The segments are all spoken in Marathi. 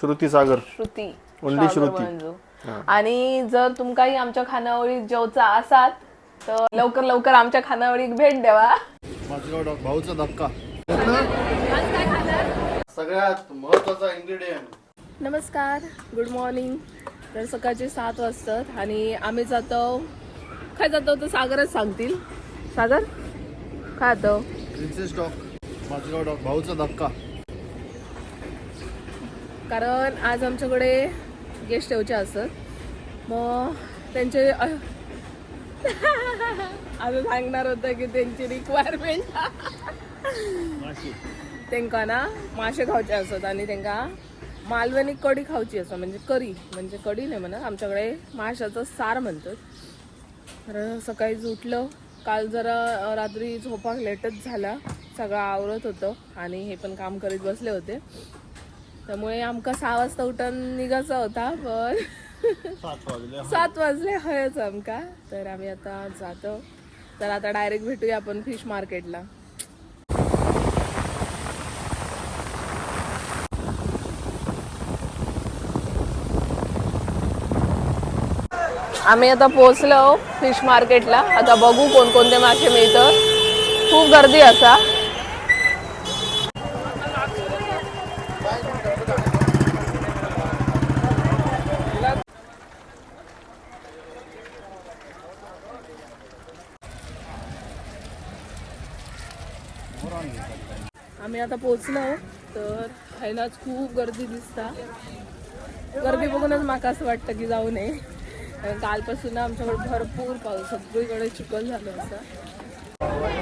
श्रुती सागर. श्रुती. सागर श्रुती. मंजू. आणि जर तुमकाही आमच्या खानावळीत जेवचा असात तर लवकर लवकर आमच्या खानावळीक भेट द्यावा भाऊचा धक्का. सगळ्यात महत्त्वाचा इन्ग्रेडियंट नमस्कार. गुड मॉर्निंग तर सकाळचे सात वाजतात आणि आम्ही जातो. काय जातो तर सागरच सांगतील. सागर काय जातो? Princess dock Mazgaon dock. भाऊचा धक्का. कारण आज आमच्याकडे गेस्ट येऊचे असत मग त्यांचे असं सांगणार होतं की त्यांची रिक्वायरमेंट त्यांका ना मासे खावचे असत आणि त्यांका मालवणी कढी खावची असं म्हणजे करी म्हणजे कढी नाही म्हणत. आमच्याकडे माशाचं सार म्हणतात. तर सकाळीच उठलं काल जरा रात्री झोपाक लेटच झाला. सगळं आवरत होतं आणि हे पण काम करीत बसले होते. त्यामुळे आमका सहा वाजता उठून निघायचा होता पण सात वाजले हयच आमका. तर आम्ही आता जातो. तर आता डायरेक्ट भेटूया आपण फिश मार्केटला आम्ही आता पोहोचलो फिश मार्केटला आता बघू कोणकोणते मासे मिळतात. खूप गर्दी असा. आम्ही आता पोहोचलो तर हैनाच खूप गर्दी दिसता. गर्दी बघूनच माका असं वाटतं की जाऊ नये. कालपासून आमच्याकडे भरपूर पाऊस सगळीकडे चिखल झालं असं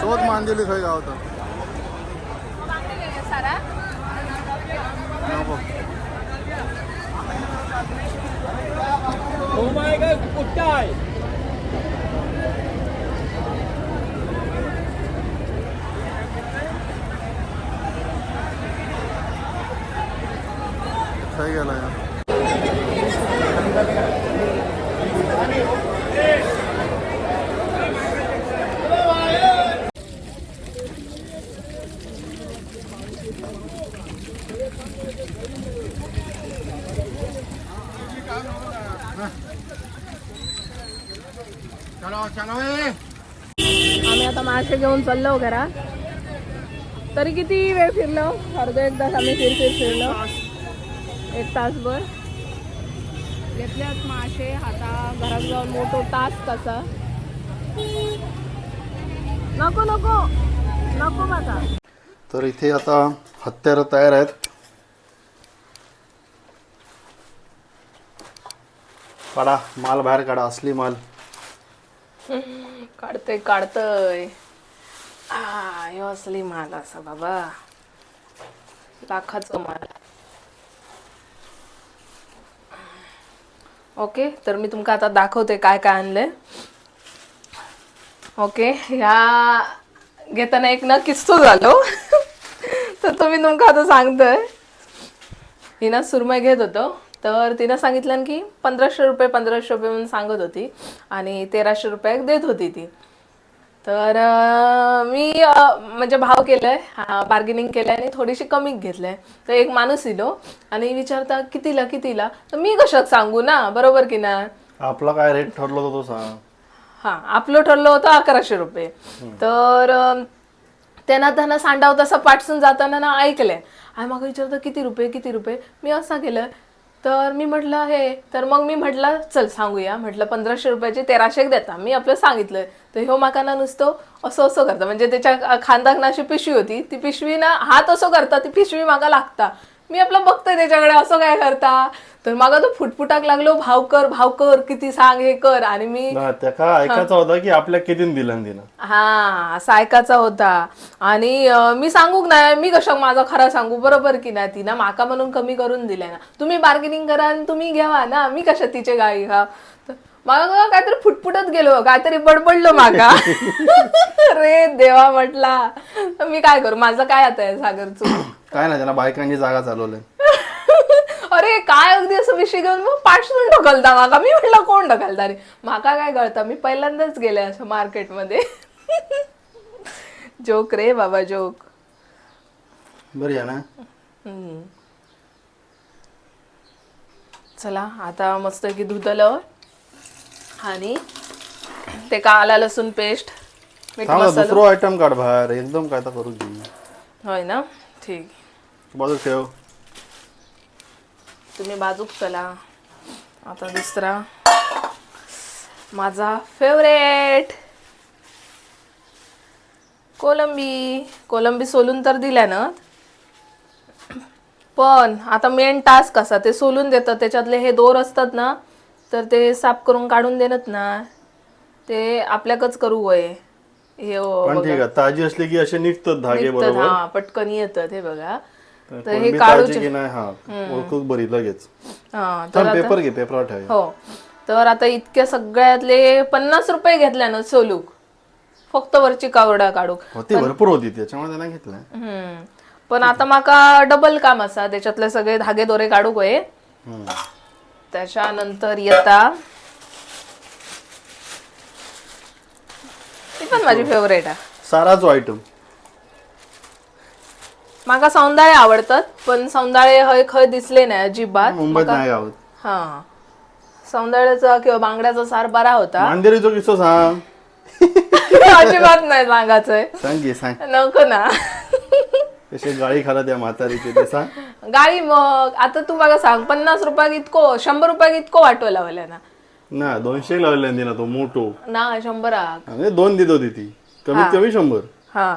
शोध मांदिली खंय गावता. नको खंय गेला यार चलो चलो ए आम्ही आता मासे घेऊन चाललो घरात तरी किती वेळ फिरलो अर्धा एक तास आम्ही फिर फिर फिरलो एक तासभर घेतल्यात मासे. आता घरात जाऊन मोठो तास कसा नको नको. नको माझा तर इथे आता हत्यारं तयार आहेत. काढा माल बाहेर काढा असली माल. काढतय काढतय. Ah, यो असली माल असा बाबा. लाखाचं माल. ओके तर मी तुमका आता दाखवते काय काय आणलंय. ओके ह्या घेताना एक ना किस्सो झालो. तर तो मी तुमका आता सांगतोय. हिना सुरमय घेत होतो. तर तिनं सांगितलं की पंधराशे रुपये पंधराशे रुपये म्हणून सांगत होती. आणि तेराशे रुपये देत होती ती. तर मी म्हणजे भाव केलाय बार्गेनिंग केलंय आणि थोडीशी कमी घेतलंय. तर एक माणूस इलो आणि विचारता कितीला कितीला? तर मी कशात सांगू ना? बरोबर की ना? आपला काय रेट ठरलो होता तो सांग. हा आपलं ठरलं होतं अकराशे रुपये. तर त्यांना त्यांना सांडाव तसं पाठसून जाताना ना ऐकलंय. आणि मग विचारतं किती रुपये किती रुपये? मी असं केलं तर मी म्हटलं हे तर मग मी म्हटलं चल सांगूया. म्हटलं पंधराशे रुपयाचे तेराशे देता. मी आपलं सांगितलं. तर ह्यो माकाना नुसतं असं असं करता. म्हणजे त्याच्या खांदाक ना अशी पिशवी होती. ती पिशवी ना हात असं करता ती पिशवी मागा लागता. मी आपलं बघतोय त्याच्याकडे असं काय करता? तर मागा तो फुटफुटाक लागलो भाव कर भाव कर किती सांग हे कर. आणि मी ना त्याका ऐकायचा होता की आपल्या कितीन दिलं हा असा ऐकायचा होता. आणि मी सांगूक नाही मी कशा माझा खरा सांगू? बरोबर की नाही? ती ना माका म्हणून कमी करून दिल्या ना. तुम्ही बार्गेनिंग करा आणि तुम्ही घ्यावा ना. मी कशा तिचे गाई घा तर मला काहीतरी फुटफुटत गेलो काहीतरी बडबडलो माका रे देवा म्हटला. मी काय करू? माझं काय आता आहे सागर चूक काय नाही त्याला बायकांची जागा चालवलंय. अरे काय अगदी असं विषय घेऊन मग पाठसून ढकलता माका मी म्हटलं कोण ढकलता रे? माका काय कळतं? मी पहिल्यांदाच गेले असं मार्केटमध्ये. जोक रे बाबा जोक. बरी आहे ना? हम्म. चला आता मस्त की धुतलं आणि ते का आला लसूण पेस्ट मीठ थांब ना, मसाला. दुसरं आयटम काढ बाहेर. एकदम काय तर करू होय ना? ठीक. बाजू ठेव. तुम्ही बाजूक चला. आता दुसरा. माझा फेवरेट कोलंबी. कोलंबी सोलून तर दिल्या ना? पण आता मेन टास्क कसा ते सोलून देतात त्याच्यातले हे दोर असतात ना तर ते साफ करून काढून देणत ना ते आपल्याकच करू वय. हे हो, पण ठीक आहे ताजी असली की असे निघतात धागे निघतात, बरोबर? हा पटकन येतात हे बघा. तर हे काढूचे- ताजी की नाही हा ओळखूक बरी लगेच. हा तर थांब पेपर घे पेपरावर ठेव हो. तर आता इतक्या सगळ्यातले पन्नास रुपये घेतल्यानं सोलूक. फक्त वरची कावडा काढूक. होती भरपूर होती त्याच्यामुळे त्यांना घेतलं हम्म. पण आता माका डबल काम असा त्याच्यातले सगळे धागे दोरे काढूक होय हम्म. त्याच्यानंतर येता. ती पण माझी फेवरेट आहे. साराचो आयटम माका सौंदाळे आवडतात पण सौंदाळे हय खय दिसले नाही अजिबात. मुंबईत नाही गावात हा. सौंदाळ्याचा किंवा बांगड्याचा सार बरा होता. मांदेरीचो किस्सा सांग. अजिबात नाही सांगायचंय सांग सांग. नको ना. कशी गाळी खाला त्या म्हातारीची ते सांग. गाडी मग आता तू बघा सांग पन्नास रुपयाक इतको शंभर रुपयाक इतको वाटो लावल्या ना ना दोनशे लावले ना तो मोठो. ना शंभराक. आणि दोन देत होती ती. कमीत कमी शंभर. हा.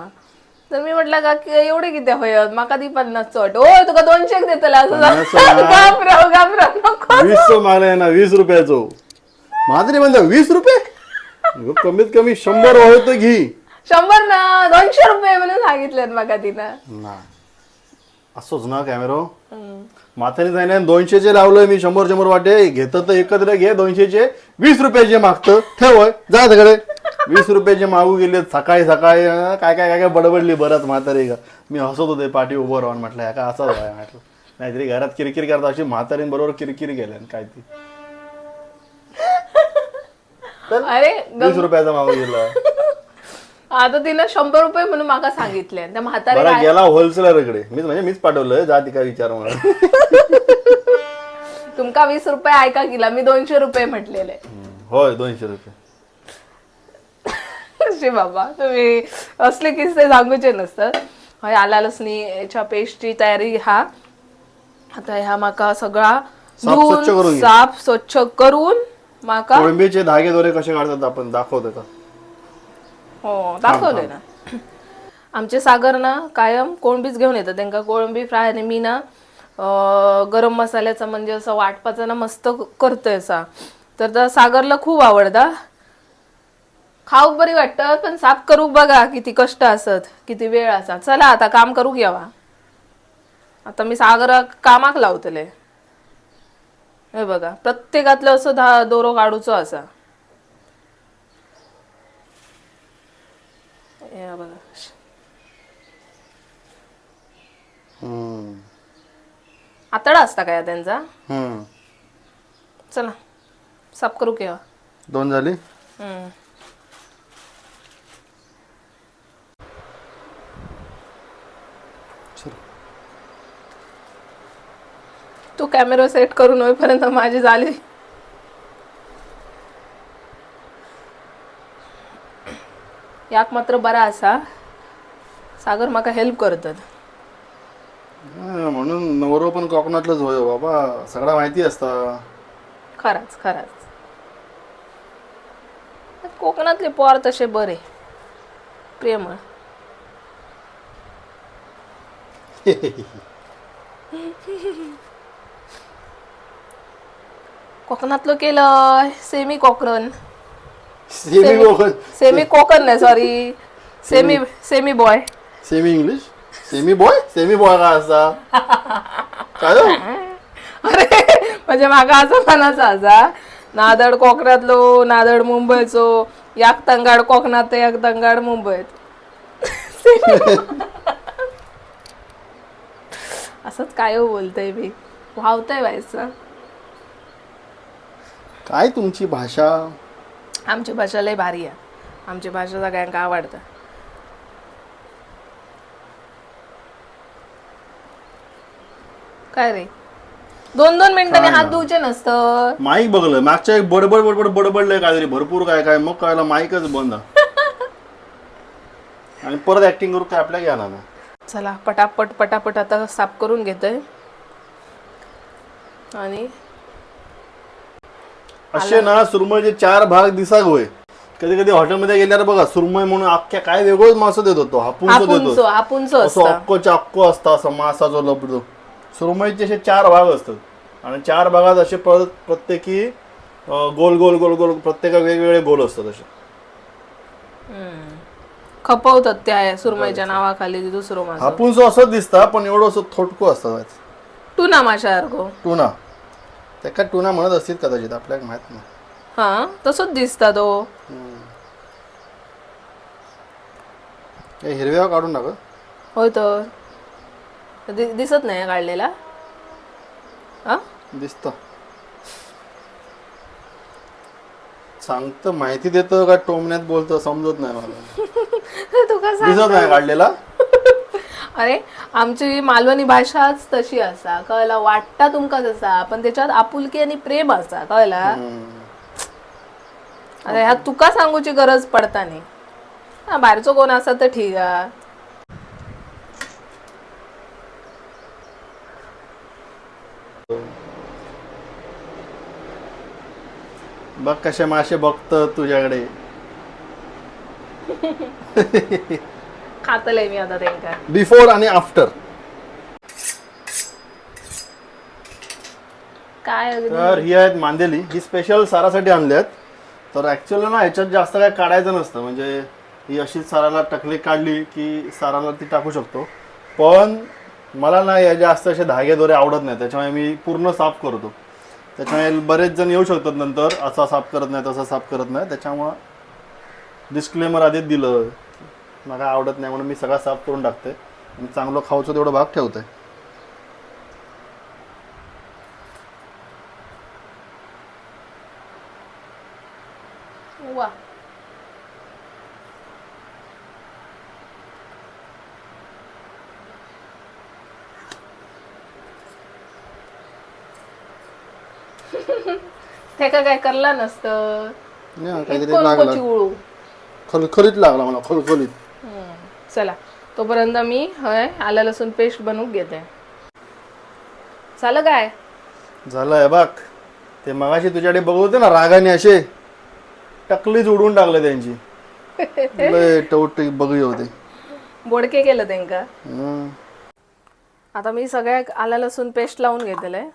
तर मी म्हटलं का की एवढे किती होय माका ती पन्नास चट. ओ तुका दोनशे देतला असं पन्नास घाबराव घाबराव नको. वीस मागलाय ना वीस रुपयाचो. म्हातारी म्हणते वीस रुपये? अगं, कमीत कमी शंभर वाहत घे. शंभर ना दोनशे रुपये म्हणून सांगितलेत माका तिनं. ना. असोच ना कॅमेरो म्हातारी सांगितलं दोनशेचे लावलोय मी शंभर शंभर वाटे. घेत तर एकत्र घे दोनशेचे. वीस रुपयाचे मागतं. ठेव जा तिकडे. वीस रुपयाचे मागू गेले सकाळी सकाळी अं, काय काय काय काय बडबडली बरंच म्हातारी. का मी हसत होते पाठी उभं राहून म्हटलं या का असाच आहे म्हटलं. नाहीतरी घरात किरकिर करता अशी म्हातारीन बरोबर किरकिर केल्या काय ती. अरे वीस रुपयाचा मागू गेला. आता तिनं शंभर रुपये म्हणून माका सांगितले. त्या म्हातारे बरा गेला होलसेलरकडे मीच म्हणजे मीच पाठवलं जा ती काय विचार मला तुमका वीस रुपये ऐका गेला मी दोनशे रुपये म्हटलेले. होय दोनशे रुपये. अशी बाबा तुम्ही असले किस्से सांगूचे नसतात हय आला लसणी याच्या पेस्टची तयारी हा. आता ह्या माका सगळा साफ स्वच्छ करून घे. साफ स्वच्छ करून माका कोळंबीचे धागे दोरे कसे काढतात आपण दाखवतो का? हो दाखवले ना. आमचे सागर ना कायम कोळंबीच घेऊन येतात त्यांना कोळंबी फ्राय आणि मी ना गरम मसाल्याचा म्हणजे असं वाटपाचा ना मस्त करतोय असा. तर सागरला खूप आवडता खाऊक बरी वाटतं पण साफ करू बघा किती कष्ट असत किती वेळ असा चला आता काम करू घ्यावा. आता मी सागराक कामाक लावतले. हे बघा प्रत्येकातलं असं धा दोरो काढूचो असा. हे बघा हम्म. आतडा असता काय त्यांचा हम्म. चला साफ करू केव्हा दोन झाली हम्म. चल. तू कॅमेरा सेट करून होईपर्यंत माझी झाली याक मात्र बरा असा. सागर म्हाका हेल्प करतात. हा, म्हणून नवरो पण कोकणातलंच होय बाबा. सगळा माहिती असता. खरंच खरंच. कोकणातले पोर तसे बरे. प्रेमळ. कोकणातलं केलं semi Konkan semi Konkan semi Konkan नाही sorry semi semi boy semi English semi boy semi boy काय असता काय? अरे म्हणजे म्हाका असं म्हणायचं असा. नादड कोकणातलो नादड मुंबयचो याक तंगाड कोकणात याक तंगाड मुंबईत. असंच काय बोलतय मी. वावतय व्हायचं काय तुमची भाषा? आमची भाषा लय भारी आहे. आमची भाषा सगळ्यांका आवडतं. काय रे? दोन दोन मिनिटांनी हात धुवचे नसतं. माईक बघलं. मागच्या एक बडबड बडबड बडबडलंय काहीतरी. भरपूर काय काय मग कळलं माईकच बंद. आणि परत ऍक्टिंग करू काय आपल्या घ्या ना चला पटापट पटापट आता साफ करून घेतोय. आणि असे ना सुरमईचे चार भाग दिसाक होय. कधी कधी हॉटेलमध्ये गेल्यावर बघा सुरमई म्हणून अख्ख्या काय वेगळंच मासं देत होतो हापूस देत असं असता. अक्को चाक्को असता असं मासाचा लपडो सुरमईचे असे चार भाग असतात. आणि चार भागात असे परत प्रत्येकी गोल गोल गोल गोल प्रत्येका वेगवेगळे गोल असतात असे. खपवतात त्या सुरमईच्या नावाखाली दुसरं माझं हापूस असंच दिसता पण एवढं असं थोटको असतं. टुना माशासारखं टुना. त्या टुना म्हणत असतील कदाचित आपल्याला माहीत नाही. हा तसंच दिसता तो हे हिरव्या काढून टाक. होय तर. दि- दिसत नाही काढलेला? हा? दिसत. सांगतं माहिती देतं का टोमण्यात बोलतं समजत नाही मला. तू कसा दिसत नाही काढलेला. अरे आमची मालवणी भाषाच तशी असा. कळला वाटता तुमका तसा पण त्याच्यात आपुलकी आणि प्रेम असा कळला? अरे ह्या तुका सांगूची गरज पडता नाही हा बाहेरचो कोण असा तर ठीक आहे. बघ कसे मासे बघत तुझ्याकडे. खातलंय मी आता त्यांका बिफोर आणि आफ्टर काय अगदी तर ही आहेत मांदेली. ही स्पेशल सारासाठी आणली आहेत तर ॲक्च्युअली ना ह्याच्यात जास्त काय काढायचं नसतं. म्हणजे ही अशीच साराला टकली काढली की साराला ती टाकू शकतो. पण मला ना या जास्त असे धागे दोरे आवडत नाही त्याच्यामुळे मी पूर्ण साफ करतो. त्याच्यामुळे बरेच जण येऊ शकतात नंतर. असा साफ करत नाही तसा साफ करत नाही त्याच्यामुळं डिस्क्लेमर आधीच दिलं. मला आवडत नाही म्हणून मी सगळा साफ करून टाकते आणि चांगलं खाऊचं तेवढं भाग ठेवतोय. वा. ते का काय करला नसतं? काहीतरी इतकं लागलं. खलखलीत लागला मला खलखलीत. चला. तोपर्यंत मी हय आलं लसूण पेस्ट बनवून घेते. झालं काय? झालं आहे बघ. ते मगाशी तुझ्याकडे बघत होते ना रागाने असे. टकलीच उडून टाकले त्यांची. लय टवटी होते. बोडके केलं त्यांका हम्म. आता मी सगळ्या आला लसूण पेस्ट लावून घेतलंय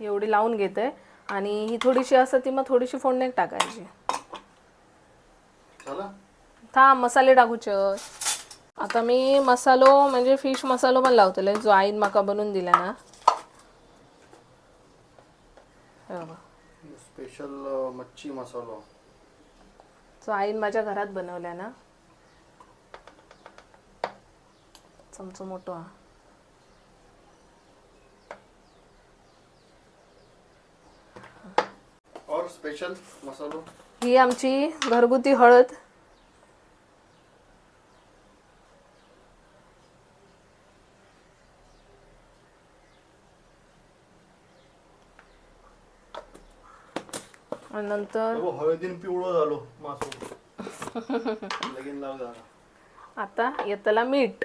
एवढी लावून घेते. आणि ही थोडीशी असं ती मग थोडीशी फोडण्यात टाकायची. चला था मसाले टाकूचे आता मी मसालो म्हणजे फिश मसालो पण लावतले जो आईन माका बनवून दिला ना. स्पेशल मच्छी मसाला. जो आईन माझ्या घरात बनवल्या ना. चमचो मोठा. हा. और स्पेशल मसालो? ही आमची घरगुती हळद. आणि नंतर हळदीन पिवळं झालो लगीन आता येतला मीठ.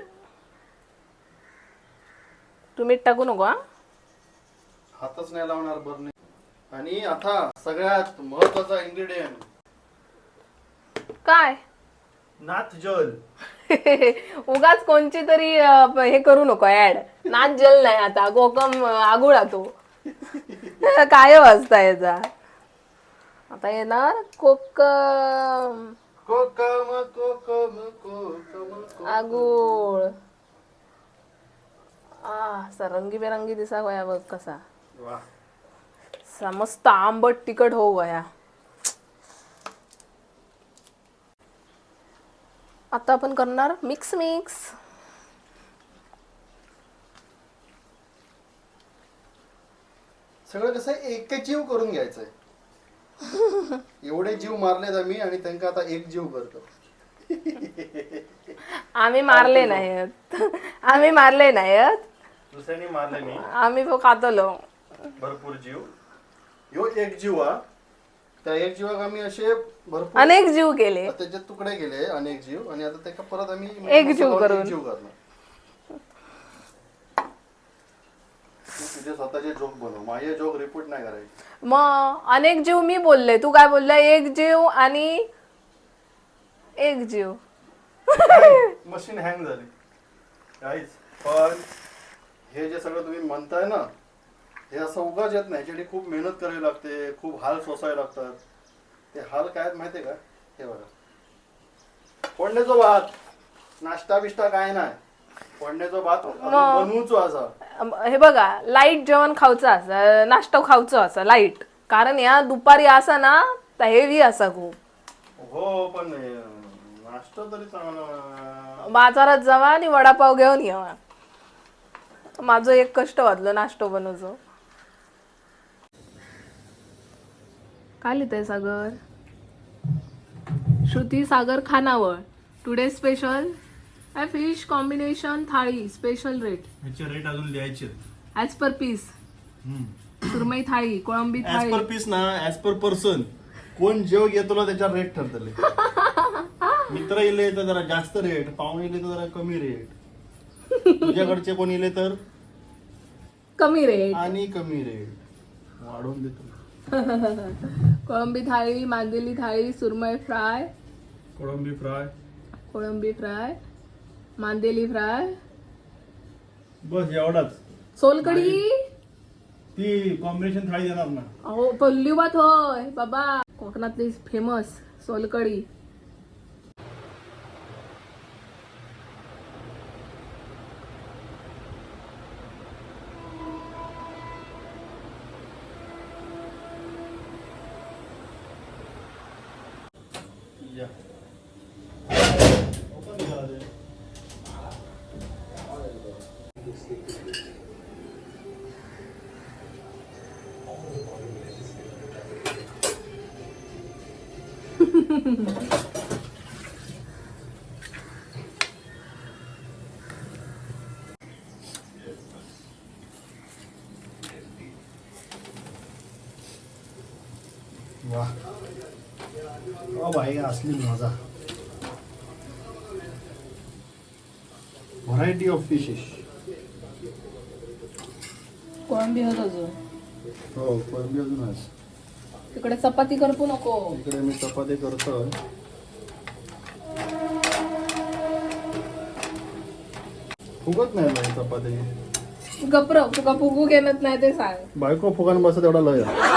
तू मीठ टाकू नको हा? हातच नाही लावणार बरं आणि आता सगळ्यात महत्त्वाचा इन्ग्रेडियंट काय? नाथ जल. उगाच कोणची तरी अं, हे करू नको ऍड नाच जल नाही आता कोकम अं, आगुळा तो. काय वाजता याचा? आता येणार कोकम. कोकम कोकम कोकम आगुळ. आ असा रंगीबेरंगी दिसा वया बघ कसा. वा. असा मस्त आंबट तिखट हो वया आता आपण करणार मिक्स मिक्स. सगळं कसं एक जीव करून घ्यायचंय. एवढे जीव मारलेत आम्ही आणि त्यांना आता एक जीव करतो. आम्ही मारले नाहीत. आम्ही मारले नाहीत. दुसऱ्याने मारले नाही. आम्ही तो खातलो. भरपूर जीव. ह्यो एक जीव हा. त्या एक जीवाक आम्ही असे भरपूर अनेक जीव केले. त्याचे तुकडे केले अनेक जीव. आणि आता त्याका परत आम्ही एक जीव मसाल्यावर करून. एक जीव करणार तू तुझे स्वतःचे जोक बनव. माझे जोक रिपीट नाही करायचे. मग अनेक जीव मी बोलले. तू काय बोलला? एक जीव आणि एक जीव. मशीन हँग झाली. काहीच पण हे जे सगळं तुम्ही म्हणताय ना हे असं उगाच येत नाही याच्यासाठी खूप मेहनत करावी लागते खूप हाल सोसावे लागतात. ते हाल काय माहितीये का? हे बघा. फोडण्याचो भात. नाश्ता बिष्टा काय नाही. फोडण्याचो भात बनवूचो असा. हे बघा लाइट जेवण खाऊचं असा नाश्ता खाऊचं असा लाइट कारण या दुपारी असा ना तर हेवी असा खूप. हो पण नाश्ता तरी चांगला बाजारात जावा आणि वडापाव घेऊन येवा. माझं एक कष्ट वाटलं नाश्तो बनवचं. काय लिहितंय सागर. श्रुती सागर खानावळ. टुडे स्पेशल फिश कॉम्बिनेशन थाळी स्पेशल रेट ह्याचे रेट अजून लिहायचे ॲज पर पीस सुरमई थाळी कोळंबी ऍज थाळी. पर पीस ना ऍज पर पर्सन कोण जेव घेतो त्याच्यावर रेट ठरतले मित्र इले तर जरा जास्त रेट पाहुणे इले तर जरा कमी रेट तुझ्याकडचे कोण इले तर? कमी रेट आणि कमी रेट वाढवून देतो. कोळंबी थाळी मांदेली थाळी सुरमई फ्राय. कोळंबी फ्राय. कोळंबी फ्राय. मांदेली फ्राय. बस एवढाच. सोलकडी ती कॉम्बिनेशन थाळी देणार ना. अहो पल्ली भात होय. बाबा कोकणातली फेमस सोलकडी वाह ओ भाई असली मजा. व्हरायटी ऑफ फिशेस कोळंबी होत अजून. हो कोळंबी अजून आहे. तिकडे चपाती करपू नको. इकडे मी चपाती करतोय. फुगत नाही बाई चपाती. गप्र तुका फुगू घेणत नाही ते सांग. बायको फुगान बसत एवढा लय. आहे.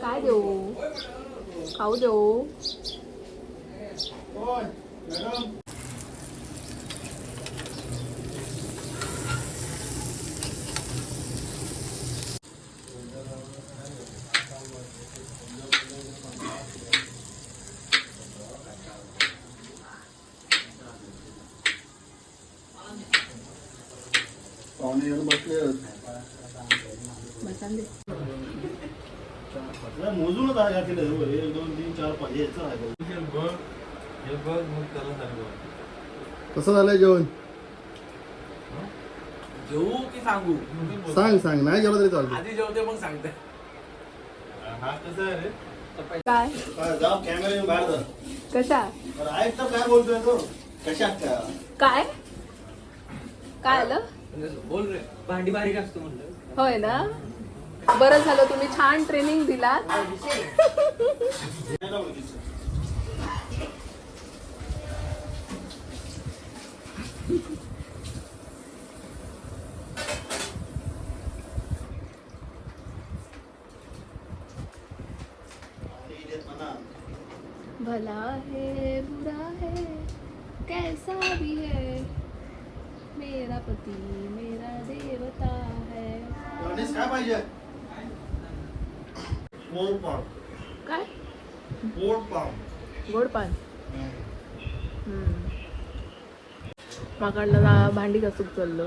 काय देऊ खाऊ देऊ पाहुणे येऊन बसले बसान दे मोजूनच आहे का केलं एक दोन तीन चार पाच याचं आहे कसं झालंय जेवण? जेवू की सांगू? सांग सांग. नाही जेवलं तरी चालतं आधी जेवते मग सांगते. हा कसं आहे रे? काय? काय, जा कॅमेरा घेऊन बाहेर जा. कशा? बरं, ऐक तर काय बोलतोय तो. कशात का काय? काय आलं? बोल रे. भांडी बारीक असतो म्हणलं. होय ना? बरं झालं तुम्ही छान ट्रेनिंग दिलात. भला है बुरा है कैसा भी है। मेरा पति मेरा देवता है। काय पाहिजे? पोट पाव काय? पाव गोड पान? मागाडला जा भांडी घासूक चाललो.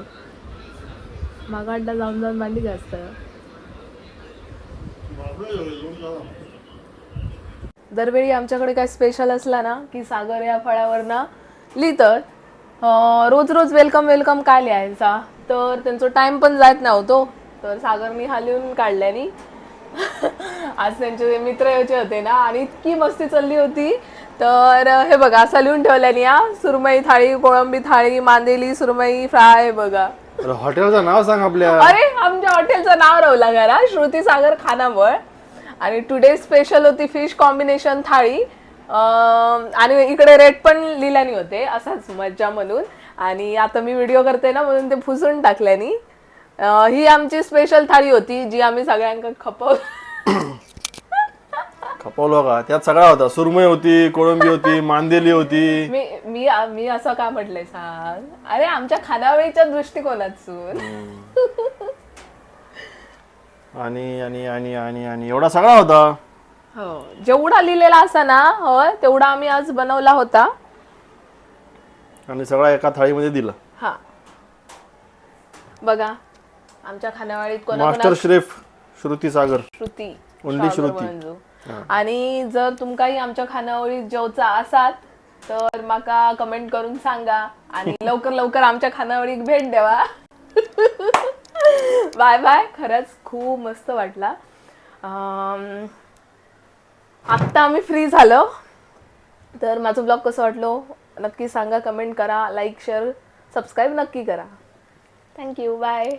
मागाडला जाऊन जाऊन भांडी घासत दरवेळी आमच्याकडे काय स्पेशल असला ना की सागर या फळावरनं लिहितात अं, रोज रोज वेलकम वेलकम काय लिहायचा? तर त्यांचा टाइम पण जात नव्हतो. तर सागरनी हा लिहून काढल्यानी आज त्यांचे जे मित्र यायचे होते ना आणि इतकी मस्ती चालली होती. तर हे बघा असं लिहून ठेवल्यानी या सुरमई थाळी कोळंबी थाळी मांदेली सुरमई फ्राय बघा. हॉटेलचं नाव सांग आपल्या. अरे आमच्या हॉटेलचं नाव रावला घरा श्रुती सागर खानावळ. आणि टुडे स्पेशल होती फिश कॉम्बिनेशन थाळी. आणि इकडे रेट पण लिहिल्यानी होते असाच मज्जा म्हणून. आणि आता मी व्हिडिओ करते ना म्हणून ते फुसून टाकल्यानी. अं, ही आमची स्पेशल थाळी होती जी आम्ही सगळ्यांका खपव खपवलो का? त्यात सगळा होता. सुरमई होती कोळंबी होती मांदेली होती. मी मी मी असं का म्हटलंय सांग? अरे आमच्या खानावळीच्या दृष्टिकोनातून आणि आणि आणि आणि आणि एवढा सगळा होता? हो. जेवढा लिहिलेला असा ना होय तेवढा आम्ही आज बनवला होता. आणि सगळा एका थाळीमध्ये दिला. हा. बघा. आमच्या खानावळीत कोणा मास्टर शेफ श्रुती सागर. श्रुती. सागर श्रुती. आणि जर तुमकाही आमच्या खानावळीत जेवचा असात तर माका कमेंट करून सांगा. आणि लवकर लवकर आमच्या खानावळीक भेट द्यावा. Bye bye. खरंच खूप मस्त वाटला. अं, आत्ता आम्ही फ्री झालो. तर माझं ब्लॉग कसं वाटलो? नक्की सांगा कमेंट करा लाईक शेअर सबस्क्राईब नक्की करा. Thank you bye